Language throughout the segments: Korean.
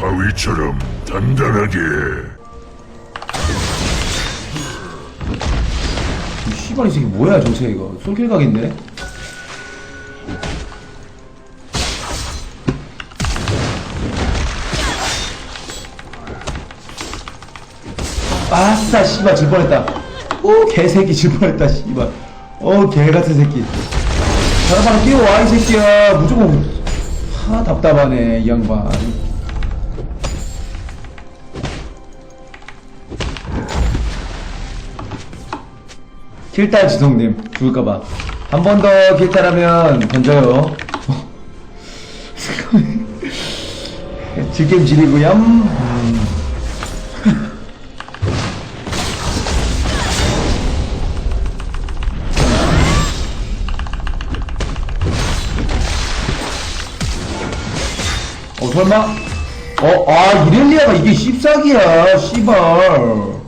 바위처럼 단단하게. 이 씨발 이 새끼 뭐야 정체 이거? 솔킬 각인데 아싸 씨발 질 뻔했다. 오 개새끼 질 뻔했다 씨발. 어 개같은 새끼. 바로 뛰어와 이 새끼야. 무조건 하 답답하네 이 양반 킬딸 지성님 죽을까봐 한 번 더 킬딸하면 던져요 질겜 지리고요 음. 어 설마? 어, 아 이렐리아가 이게 씹사기야 씨발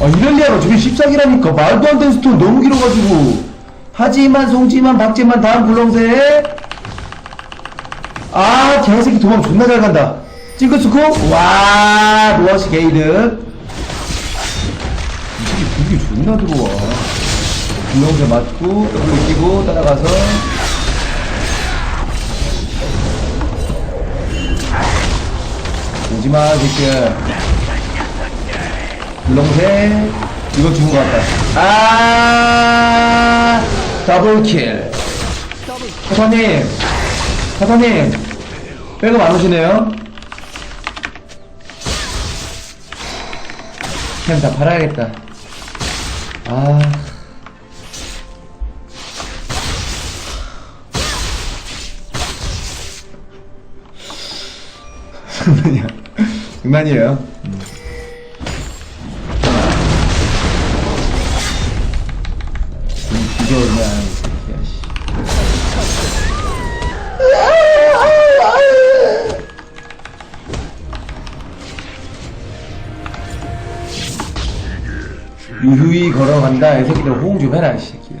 아 이렐리아가 저게 씹사기라니까. 말도 안 되는 스톤 너무 길어가지고. 하지만 송지만 박지만 다음 굴렁쇠. 아 개새끼 도망 존나 잘 간다. 찡크스코? 와 로아시 게이드. 이게 불이 존나 들어와. 굴렁쇠 맞고 더블 끼고 따라가서. 오지마 새끼야 물렁새. 이거 죽은 것 같다. 아 더블킬. 사사님 사사님 백업 안 오시네요? 그냥 다 팔아야겠다. 아. 장난이야. 장난이에요 유유히 걸어간다. 이 새끼들 호응 좀 해라 이 새끼들?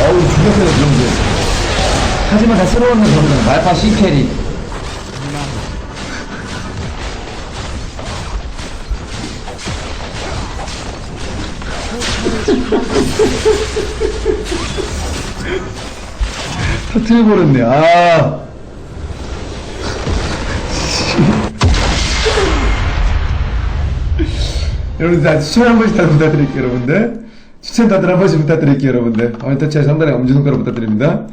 어우 죽였어요 그런 거 하지만 다 쓸어오는 저는 말파 C캐리 터트려버렸네. 아. 여러분들 다 추천 한 번씩 다 부탁드릴게요 여러분들. 추천 다들 한 번씩 부탁드릴게요 여러분들. 오늘 터치의 상단에 엄지손가락 부탁드립니다